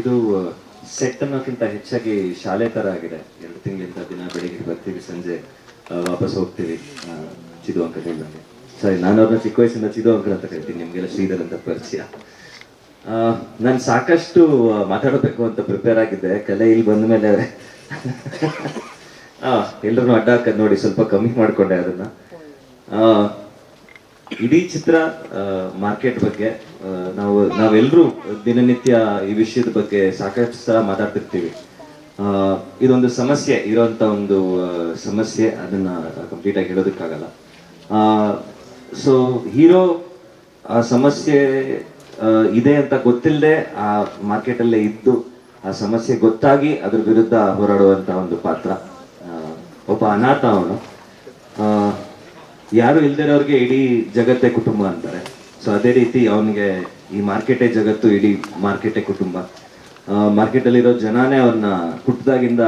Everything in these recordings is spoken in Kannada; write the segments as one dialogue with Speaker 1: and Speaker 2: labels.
Speaker 1: ಇದು ಸೆಟ್ ಅನ್ನೋಕ್ಕಿಂತ ಹೆಚ್ಚಾಗಿ ಶಾಲೆ ತರ ಆಗಿದೆ. ಎರಡು ತಿಂಗಳಿಂದ ದಿನ ಬೆಳಿಗ್ಗೆ ಬರ್ತೀವಿ, ಸಂಜೆ ವಾಪಸ್ ಹೋಗ್ತೀವಿ ಚಿದು ಅಂಕ ಹೇಳಿದಂಗೆ. ಸರಿ ನಾನು ಅವ್ರನ್ನ ಚಿಕ್ಕ ವಯಸ್ಸಿಂದ ಚಿದು ಅಂಕ ಅಂತ ಕರಿತೀನಿ, ನಿಮಗೆಲ್ಲ ಶ್ರೀಧರ್ ಅಂತ ಪರಿಚಯ. ನಾನು ಸಾಕಷ್ಟು ಮಾತಾಡಬೇಕು ಅಂತ ಪ್ರಿಪೇರ್ ಆಗಿದ್ದೆ. ಕಲೆ ಇಲ್ಲಿ ಬಂದ ಮೇಲೆ ಎಲ್ಲರೂ ಅಡ್ಡ ಹಾಕೋದ್ ನೋಡಿ, ಸ್ವಲ್ಪ ಕಮ್ಮಿ ಮಾಡ್ಕೊಂಡೆ ಅದನ್ನ. ಇಡೀ ಚಿತ್ರ ಮಾರ್ಕೆಟ್ ಬಗ್ಗೆ ನಾವು ನಾವೆಲ್ಲರೂ ದಿನನಿತ್ಯ ಈ ವಿಷಯದ ಬಗ್ಗೆ ಸಾಕಷ್ಟು ಸಲ ಮಾತಾಡ್ತಿರ್ತೀವಿ. ಇದೊಂದು ಸಮಸ್ಯೆ, ಇರೋಂಥ ಒಂದು ಸಮಸ್ಯೆ, ಅದನ್ನ ಕಂಪ್ಲೀಟ್ ಆಗಿ ಹೇಳೋದಕ್ಕಾಗಲ್ಲ. ಸೊ ಹೀರೋ ಆ ಸಮಸ್ಯೆ ಇದೆ ಅಂತ ಗೊತ್ತಿಲ್ಲದೆ ಆ ಮಾರ್ಕೆಟಲ್ಲೇ ಇದ್ದು ಆ ಸಮಸ್ಯೆ ಗೊತ್ತಾಗಿ ಅದ್ರ ವಿರುದ್ಧ ಹೋರಾಡುವಂತ ಒಂದು ಪಾತ್ರ ಒಬ್ಬ ಅನಾಥ ಅವನು. ಯಾರು ಇಲ್ದಿರೋರ್ಗೆ ಇಡೀ ಜಗತ್ತೇ ಕುಟುಂಬ ಅಂತಾರೆ. ಸೊ ಅದೇ ರೀತಿ ಅವನಿಗೆ ಈ ಮಾರ್ಕೆಟೇ ಜಗತ್ತು, ಇಡೀ ಮಾರ್ಕೆಟೇ ಕುಟುಂಬ. ಮಾರ್ಕೆಟಲ್ಲಿರೋ ಜನನೇ ಅವನ್ನ ಪುಟ್ಟದಾಗಿಂದ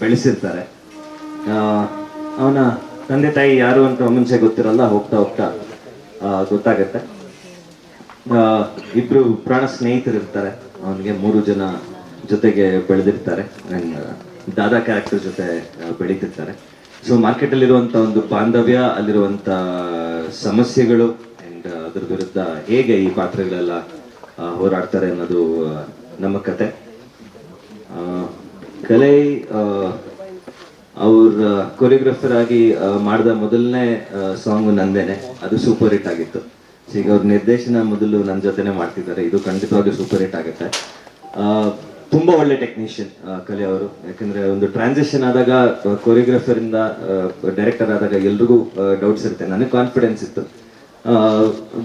Speaker 1: ಬೆಳೆಸಿರ್ತಾರೆ. ಅವನ ತಂದೆ ತಾಯಿ ಯಾರು ಅಂತ ಮುಂಚೆ ಗೊತ್ತಿರಲ್ಲ, ಹೋಗ್ತಾ ಹೋಗ್ತಾ ಗೊತ್ತಾಗತ್ತೆ. ಇಬ್ರು ಪ್ರಾಣ ಸ್ನೇಹಿತರು ಇರ್ತಾರೆ. ಅವನಿಗೆ ಮೂರು ಜನ ಜೊತೆಗೆ ಬೆಳೆದಿರ್ತಾರೆ. ದಾದಾ ಕ್ಯಾರೆಕ್ಟರ್ ಜೊತೆ ಬೆಳೀತಿರ್ತಾರೆ. ಸೊ ಮಾರ್ಕೆಟ್ ಅಲ್ಲಿರುವಂತ ಒಂದು ಬಾಂಧವ್ಯ ಅಲ್ಲಿರುವಂತ ಸಮಸ್ಯೆಗಳು ಅಂಡ್ ಅದ್ರ ವಿರುದ್ಧ ಹೇಗೆ ಈ ಪಾತ್ರಗಳೆಲ್ಲ ಹೋರಾಡ್ತಾರೆ ಅನ್ನೋದು ನಮ್ಮ ಕತೆ ಕಲೆ ಅವ್ರ ಕೊರಿಯೋಗ್ರಾಫರ್ ಆಗಿ ಮಾಡಿದ ಮೊದಲನೇ ಸಾಂಗ್ ನಂದೇನೆ ಅದು ಸೂಪರ್ ಹಿಟ್ ಆಗಿತ್ತು ಸೊ ಈಗ ಅವ್ರ ನಿರ್ದೇಶನ ಮೊದಲು ನನ್ನ ಜೊತೆನೆ ಮಾಡ್ತಿದ್ದಾರೆ ಇದು ಖಂಡಿತವಾಗಿ ಸೂಪರ್ ಹಿಟ್ ಆಗುತ್ತೆ. ಆ, ತುಂಬಾ ಒಳ್ಳೆ ಟೆಕ್ನಿಷಿಯನ್ ಕಲೆ ಅವರು. ಯಾಕಂದ್ರೆ ಒಂದು ಟ್ರಾನ್ಸಿಷನ್ ಆದಾಗ ಕೊರಿಯೋಗ್ರಾಫರ್ ಇಂದ ಡೈರೆಕ್ಟರ್ ಆದಾಗ ಎಲ್ರಿಗೂ ಡೌಟ್ಸ್ ಇರುತ್ತೆ. ನನಗೆ ಕಾನ್ಫಿಡೆನ್ಸ್ ಇತ್ತು.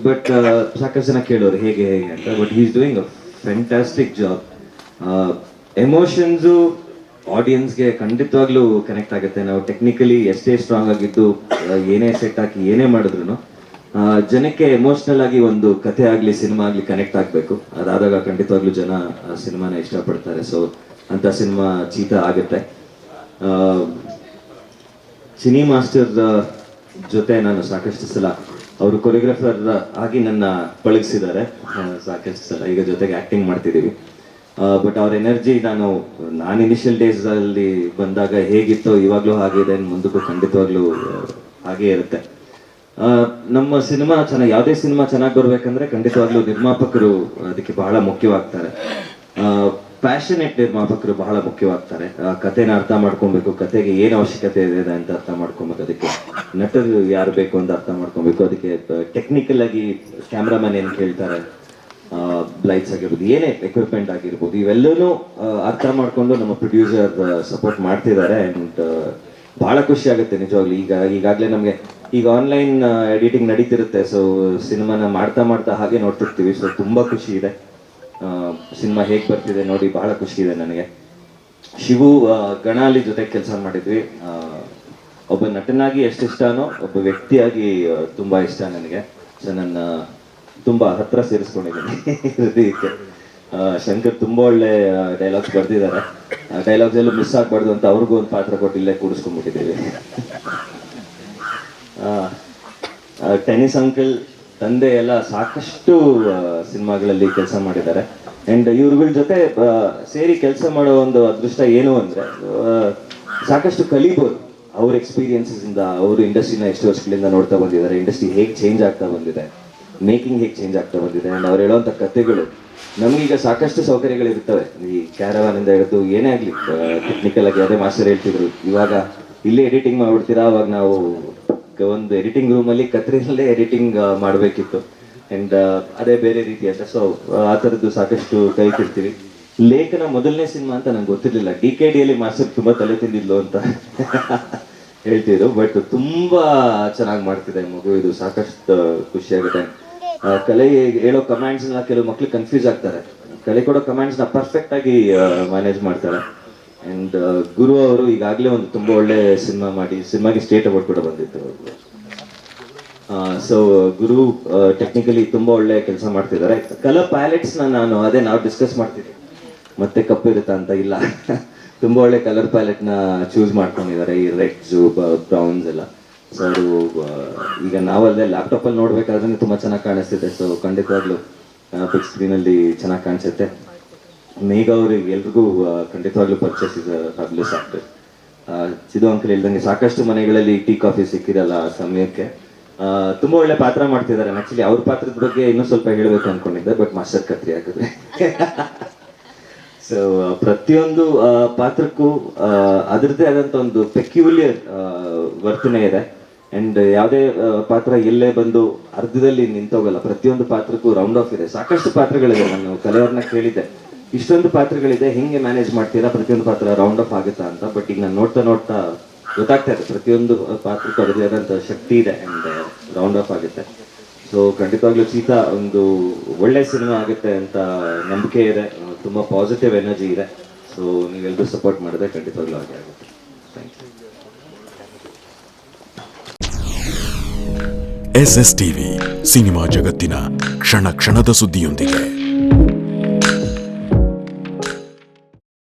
Speaker 1: ಬಟ್ ಸಾಕಷ್ಟು ಜನ ಕೇಳೋರು, ಹೇಗೆ ಹೇಗೆ ಅಂತ? But is doing a fantastic job emotions ಆಡಿಯನ್ಸ್ಗೆ ಖಂಡಿತವಾಗ್ಲೂ ಕನೆಕ್ಟ್ ಆಗುತ್ತೆ. ನಾವು ಟೆಕ್ನಿಕಲಿ ಎಷ್ಟೇ ಸ್ಟ್ರಾಂಗ್ ಆಗಿದ್ದು ಏನೇ ಸೆಟ್ ಹಾಕಿ, ಏನೇ ಮಾಡಿದ್ರು ಜನಕ್ಕೆ ಎಮೋಷನಲ್ ಆಗಿ ಒಂದು ಕಥೆ ಆಗ್ಲಿ ಸಿನಿಮಾ ಆಗ್ಲಿ ಕನೆಕ್ಟ್ ಆಗ್ಬೇಕು. ಅದಾದಾಗ ಖಂಡಿತವಾಗ್ಲೂ ಜನ ಆ ಸಿನಿಮಾನ ಇಷ್ಟಪಡ್ತಾರೆ. ಸೊ ಅಂತ ಸಿನಿಮಾ ಚೀತ ಆಗುತ್ತೆ. ಸಿನಿ ಮಾಸ್ಟರ್ ಜೊತೆ ನಾನು ಸಾಕಷ್ಟು ಸಲ, ಅವರು ಕೊರಿಯೋಗ್ರಾಫರ್ ಆಗಿ ನನ್ನ ಪಳಗಿಸಿದ್ದಾರೆ. ಸಾಕಷ್ಟು ಸಲ ಈಗ ಜೊತೆಗೆ ಆಕ್ಟಿಂಗ್ ಮಾಡ್ತಿದ್ದೀವಿ. ಬಟ್ ಅವ್ರ ಎನರ್ಜಿ ನಾನು ನಾನು ಇನಿಷಿಯಲ್ ಡೇಸ್ ಅಲ್ಲಿ ಬಂದಾಗ ಹೇಗಿತ್ತೋ ಇವಾಗ್ಲೂ ಹಾಗೆ ಇದೆ ಮುಂದಕ್ಕೂ ಖಂಡಿತವಾಗ್ಲೂ ಹಾಗೇ ಇರುತ್ತೆ. ನಮ್ಮ ಸಿನಿಮಾ ಚೆನ್ನಾಗಿ, ಯಾವುದೇ ಸಿನಿಮಾ ಚೆನ್ನಾಗಿ ಬರಬೇಕಂದ್ರೆ ಖಂಡಿತವಾಗ್ಲೂ ನಿರ್ಮಾಪಕರು ಅದಕ್ಕೆ ಬಹಳ ಮುಖ್ಯವಾಗ್ತಾರೆ. ಪ್ಯಾಷನೇಟ್ ನಿರ್ಮಾಪಕರು ಬಹಳ ಮುಖ್ಯವಾಗ್ತಾರೆ. ಕಥೆನ ಅರ್ಥ ಮಾಡ್ಕೊಬೇಕು ಕತೆಗೆ ಏನು ಅವಶ್ಯಕತೆ ಇದೆ ಅಂತ ಅರ್ಥ ಮಾಡ್ಕೊಬೇಕು ಅದಕ್ಕೆ ನಟರು ಯಾರು ಬೇಕು ಅಂತ ಅರ್ಥ ಮಾಡ್ಕೊಬೇಕು. ಅದಕ್ಕೆ ಟೆಕ್ನಿಕಲ್ ಆಗಿ ಕ್ಯಾಮ್ರಾಮನ್ ಏನ್ ಕೇಳ್ತಾರೆ ಲೈಟ್ಸ್ ಆಗಿರ್ಬೋದು, ಏನೇ ಎಕ್ವಿಪ್ಮೆಂಟ್ ಆಗಿರ್ಬೋದು, ಇವೆಲ್ಲನೂ ಅರ್ಥ ಮಾಡ್ಕೊಂಡು ನಮ್ಮ ಪ್ರೊಡ್ಯೂಸರ್ ಸಪೋರ್ಟ್ ಮಾಡ್ತಿದ್ದಾರೆ. ಅಂಡ್ ಬಹಳ ಖುಷಿ ಆಗುತ್ತೆ ನಿಜವಾಗ್ಲೂ. ಈಗ, ಈಗಾಗಲೇ ನಮಗೆ ಈಗ ಆನ್ಲೈನ್ ಎಡಿಟಿಂಗ್ ನಡೀತಿರುತ್ತೆ. ಸೊ ಸಿನಿಮಾನ ಮಾಡ್ತಾ ಮಾಡ್ತಾ ಹಾಗೆ ನೋಡ್ತಿರ್ತೀವಿ. ಸೊ ತುಂಬಾ ಖುಷಿ ಇದೆ. ಸಿನಿಮಾ ಹೇಗೆ ಬರ್ತಿದೆ ನೋಡಿ ಬಹಳ ಖುಷಿ ಇದೆ ನನಗೆ. ಶಿವು ಗಣಾಲಿ ಜೊತೆ ಕೆಲಸ ಮಾಡಿದ್ವಿ. ಒಬ್ಬ ನಟನಾಗಿ ಎಷ್ಟು ಇಷ್ಟನೋ, ಒಬ್ಬ ವ್ಯಕ್ತಿಯಾಗಿ ತುಂಬ ಇಷ್ಟ ನನಗೆ. ಸೊ ನನ್ನ ತುಂಬಾ ಹತ್ರ ಸೇರಿಸ್ಕೊಂಡಿದ್ದೀನಿ. ಹೃದಯಕ್ಕೆ. ಶಂಕರ್ ತುಂಬಾ ಒಳ್ಳೆ ಡೈಲಾಗ್ಸ್ ಬರ್ದಿದ್ದಾರೆ ಡೈಲಾಗ್ಸ್ ಎಲ್ಲೂ ಮಿಸ್ ಆಗ್ಬಾರ್ದು ಅಂತ ಅವ್ರಿಗೂ ಒಂದು ಪಾತ್ರ ಕೊಟ್ಟು ಇಲ್ಲೇ ಕೂಡಿಸ್ಕೊಂಡ್ಬಿಟ್ಟಿದ್ದೀವಿ. ಟೆನಿಸ್ ಅಂಕಲ್ ತಂದೆ ಎಲ್ಲ ಸಾಕಷ್ಟು ಸಿನಿಮಾಗಳಲ್ಲಿ ಕೆಲಸ ಮಾಡಿದ್ದಾರೆ. ಅಂಡ್ ಇವ್ರಗಳ ಜೊತೆ ಸೇರಿ ಕೆಲಸ ಮಾಡೋ ಒಂದು ಅದೃಷ್ಟ ಏನು ಅಂದ್ರೆ ಸಾಕಷ್ಟು ಕಲಿಬೋದು. ಅವ್ರ ಎಕ್ಸ್ಪೀರಿಯನ್ಸಸ್ ಇಂದ, ಅವ್ರ ಇಂಡಸ್ಟ್ರಿನ ಎಷ್ಟು ವರ್ಷಗಳಿಂದ ನೋಡ್ತಾ ಬಂದಿದ್ದಾರೆ. ಇಂಡಸ್ಟ್ರಿ ಹೇಗೆ ಚೇಂಜ್ ಆಗ್ತಾ ಬಂದಿದೆ. ಮೇಕಿಂಗ್ ಹೇಗೆ ಚೇಂಜ್ ಆಗ್ತಾ ಬಂದಿದೆ ಅಂಡ್ ಅವ್ರು ಹೇಳುವಂಥ ಕಥೆಗಳು ನಮಗೀಗ ಸಾಕಷ್ಟು ಸೌಕರ್ಯಗಳು ಇರ್ತವೆ ಈ ಕ್ಯಾರವಾನ್ ಇಂದ ಹಿಡಿದು ಏನೇ ಆಗಲಿ ಟೆಕ್ನಿಕಲ್ ಆಗಿ ಅದೇ ಮಾಸ್ಟರ್ ಹೇಳ್ತಿದ್ರು. ಇವಾಗ ಇಲ್ಲೇ ಎಡಿಟಿಂಗ್ ಮಾಡ್ಬಿಡ್ತೀರಾ? ಅವಾಗ ನಾವು ಒಂದು ಎಡಿಟಿಂಗ್ ರೂಮಲ್ಲಿ ಕತ್ರಿನಲ್ಲೇ ಎಡಿಟಿಂಗ್ ಮಾಡಬೇಕಿತ್ತು. ಅಂಡ್ ಅದೇ ಬೇರೆ ರೀತಿಯ ಸೊ ಆ ಥರದ್ದು ಸಾಕಷ್ಟು ಕಲಿತಿರ್ತೀವಿ ಲೇಖನ ಮೊದಲನೇ ಸಿನಿಮಾ ಅಂತ ನಂಗೆ ಗೊತ್ತಿರಲಿಲ್ಲ. ಡಿ ಕೆ ಡಿಯಲ್ಲಿ ಮಾಸ್ಟರ್ ತುಂಬ ತಲೆ ತಿಂದಿದ್ಲು ಅಂತ ಹೇಳ್ತಿದ್ರು. ಬಟ್ ತುಂಬ ಚೆನ್ನಾಗಿ ಮಾಡ್ತಿದೆ ಮಗು. ಇದು ಸಾಕಷ್ಟು ಖುಷಿಯಾಗುತ್ತೆ ಕಲೆ ಹೇಳೋ ಕಮ್ಯಾಂಡ್ಸ್ನ ಕೆಲವು ಮಕ್ಳು ಕನ್ಫ್ಯೂಸ್ ಆಗ್ತಾರೆ. ಕಲೆ ಕೊಡೋ ನ ಪರ್ಫೆಕ್ಟ್ ಆಗಿ ಮ್ಯಾನೇಜ್ ಮಾಡ್ತಾರೆ. ಅಂಡ್ ಗುರು ಅವರು ಈಗಾಗಲೇ ಒಂದು ತುಂಬಾ ಒಳ್ಳೆ ಸಿನಿಮಾ ಮಾಡಿ ಸಿನಿಮಾಗೆ ಸ್ಟೇಟ್ ಅವಾರ್ಡ್ ಕೂಡ ಬಂದಿತ್ತು. ಸೊ ಗುರು ಟೆಕ್ನಿಕಲಿ ತುಂಬಾ ಒಳ್ಳೆ ಕೆಲಸ ಮಾಡ್ತಿದ್ದಾರೆ. ಕಲರ್ ಪ್ಯಾಲೆಟ್ಸ್ನ ನಾನು ಅದೇ ನಾವು ಡಿಸ್ಕಸ್ ಮಾಡ್ತಿದ್ದೆ ಮತ್ತೆ ಕಪ್ಪು ಇರುತ್ತಾ ಅಂತ? ಇಲ್ಲ. ತುಂಬಾ ಒಳ್ಳೆ ಕಲರ್ ಪ್ಯಾಲೆಟ್ನ ಚೂಸ್ ಮಾಡ್ಕೊಂಡಿದ್ದಾರೆ. ಈ ರೆಡ್ಸು ಬ್ರೌನ್ಸ್ ಎಲ್ಲ. ಸೊ ಅದು ಈಗ ನಾವಲ್ಲೇ ಲ್ಯಾಪ್ಟಾಪ್ ಅಲ್ಲಿ ನೋಡ್ಬೇಕಾದ್ರೆ ತುಂಬಾ ಚೆನ್ನಾಗಿ ಕಾಣಿಸ್ತಿದೆ. ಸೊ ಖಂಡಿತವಾಗ್ಲೂ ಬಿಗ್ ಸ್ಕ್ರೀನ್ ಅಲ್ಲಿ ಚೆನ್ನಾಗಿ ಕಾಣಿಸುತ್ತೆ. ಮೇಘ ಅವ್ರಿಗೆ ಎಲ್ರಿಗೂ ಖಂಡಿತವಾಗ್ಲೂ ಪರ್ಚೇಸ್ ಇದೆ ಫ್ಯಾಬ್ಲೆಸ್ ಚಿದು ಅಂಕಲ್ ಇಲ್ದಂಗೆ ಸಾಕಷ್ಟು ಮನೆಗಳಲ್ಲಿ ಟೀ ಕಾಫಿ ಸಿಕ್ಕಿರಲ್ಲ ಆ ಸಮಯಕ್ಕೆ. ತುಂಬಾ ಒಳ್ಳೆ ಪಾತ್ರ ಮಾಡ್ತಿದ್ದಾರೆ. ಆಕ್ಚುಲಿ ಅವ್ರ ಪಾತ್ರದ ಬಗ್ಗೆ ಇನ್ನೂ ಸ್ವಲ್ಪ ಹೇಳಬೇಕು ಅನ್ಕೊಂಡಿದ್ದೆ ಬಟ್ ಮಾಸ್ಟರ್ ಕತ್ರಿ ಹಾಕಿದ್ರೆ ಸೊ ಪ್ರತಿಯೊಂದು ಪಾತ್ರಕ್ಕೂ ಅದರದ್ದೇ ಆದಂತ ಒಂದು ಪೆಕ್ಯುಲಿಯರ್ ವರ್ತನೆ ಇದೆ. ಅಂಡ್ ಯಾವುದೇ ಪಾತ್ರ ಎಲ್ಲೇ ಬಂದು ಅರ್ಧದಲ್ಲಿ ನಿಂತೋಗಲ್ಲ. ಪ್ರತಿಯೊಂದು ಪಾತ್ರಕ್ಕೂ ರೌಂಡ್ ಆಫ್ ಇದೆ. ಸಾಕಷ್ಟು ಪಾತ್ರಗಳಿದೆ. ನಾನು ಕಲೆಯವ್ರನ್ನ ಕೇಳಿದ್ದೆ. ಇಷ್ಟೊಂದು ಪಾತ್ರಗಳಿದೆ. ಹೆಂಗೆ ಮ್ಯಾನೇಜ್ ಮಾಡ್ತೀರಾ? ಪ್ರತಿಯೊಂದು ಪಾತ್ರ ರೌಂಡ್ ಆಫ್ ಆಗುತ್ತಾ ಅಂತ. ಬಟ್ ಈಗ ನಾನು ನೋಡ್ತಾ ನೋಡ್ತಾ ಗೊತ್ತಾಗ್ತಾ ಇದೆ. ಪ್ರತಿಯೊಂದು ಪಾತ್ರಕ್ಕೂ ಅದರದೇ ಆದಂತ ಶಕ್ತಿ ಇದೆ ಅಂಡ್ ರೌಂಡ್ ಆಫ್ ಆಗುತ್ತೆ. ಸೊ ಖಂಡಿತವಾಗ್ಲೂ ಸೀತಾ ಒಂದು ಒಳ್ಳೆ ಸಿನಿಮಾ ಆಗುತ್ತೆ ಅಂತ ನಂಬಿಕೆ ಇದೆ. ತುಂಬಾ ಪಾಸಿಟಿವ್ ಎನರ್ಜಿ ಇದೆ. ಸೊ ನೀವೆಲ್ಲರೂ ಸಪೋರ್ಟ್ ಮಾಡಿದ್ರೆ ಖಂಡಿತವಾಗ್ಲೂ ಹಾಗೆ ಆಗುತ್ತೆ. Thank you
Speaker 2: S S TV cinema ಜಗತ್ತಿನ ಕ್ಷಣ ಕ್ಷಣದ ಸುದ್ದಿಯೊಂದಿಗೆ.